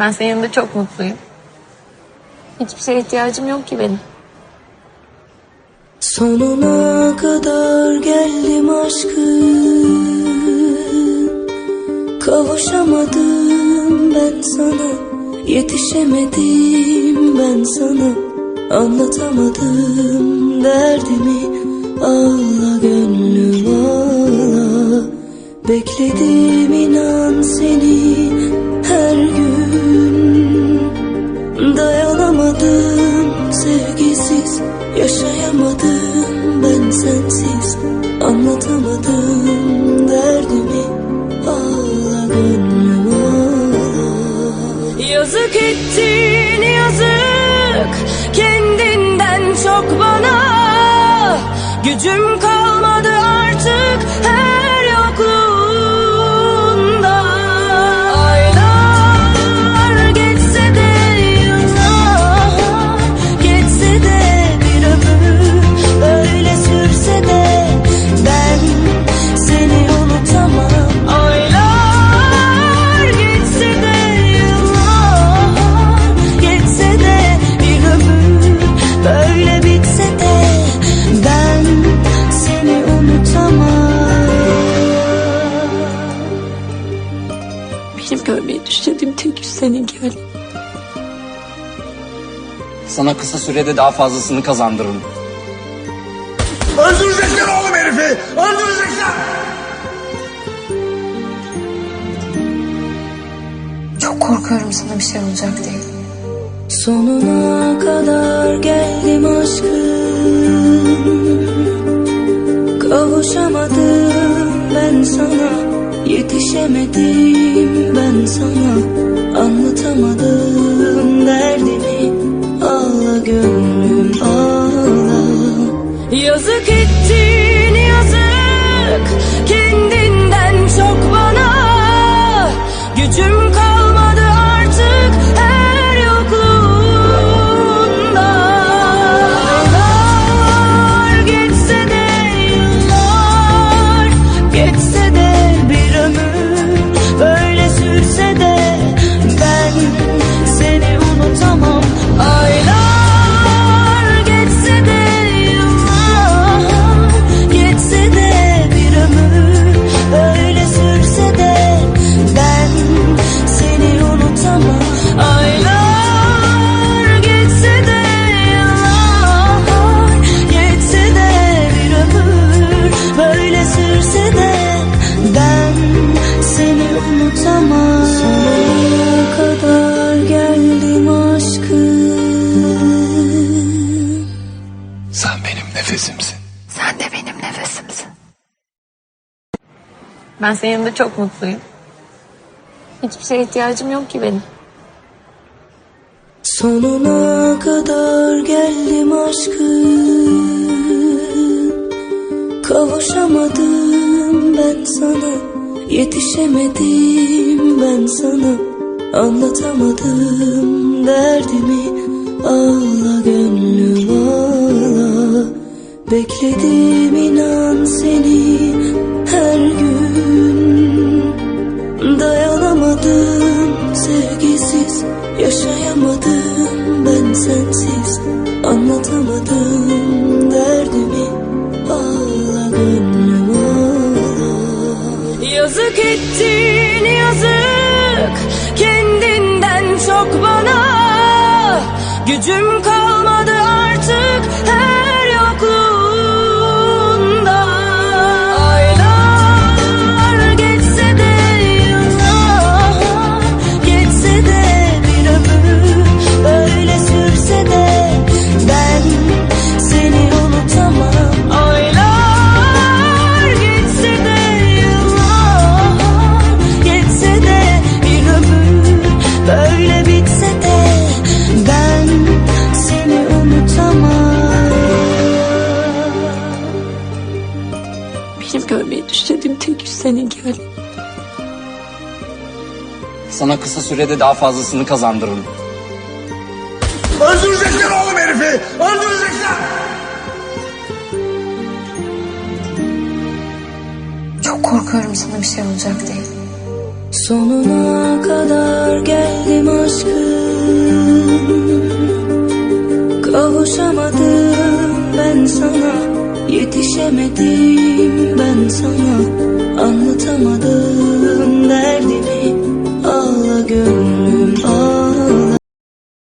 Ben senin yanında çok mutluyum. Hiçbir şeye ihtiyacım yok ki benim. Sonuna kadar geldim aşkım. Kavuşamadım ben sana. Yetişemedim ben sana. Anlatamadım derdimi. Ağla gönlüm ağla. Bekledim inan seni ettin yazık Kendinden çok bana. Gücüm kalmadı Benim görmeyi düşlediğim tek yüz seninki Ali. Sana kısa sürede daha fazlasını kazandırırım. Öldürecekler oğlum herifi! Öldürecekler! Çok korkuyorum sana bir şey olacak diye. Sonuna kadar geldim aşkım Kavuşamadım ben sana Yetişemedim ben Sen benim nefesimsin. Sen de benim nefesimsin. Ben senin yanında çok mutluyum. Hiçbir şeye ihtiyacım yok ki benim. Sonuna kadar geldim aşkım Kavuşamadım ben sana Yetişemedim ben sana Anlatamadım derdimi. Ağla gönlüm ağla. Bekledim inan seni her gün. Dayanamadım sevgisiz Yaşayamadım ben sensiz Gücüm Benim görmeyi düşlediğim tek yüz seninki Ali. Sana kısa sürede daha fazlasını kazandırırım. Öldürecekler oğlum herifi! Öldürecekler! Çok korkuyorum sana bir şey olacak diye. Sonuna kadar geldim aşkım Yetişemedim ben sana. Anlatamadım derdimi. Ağla gönlüm.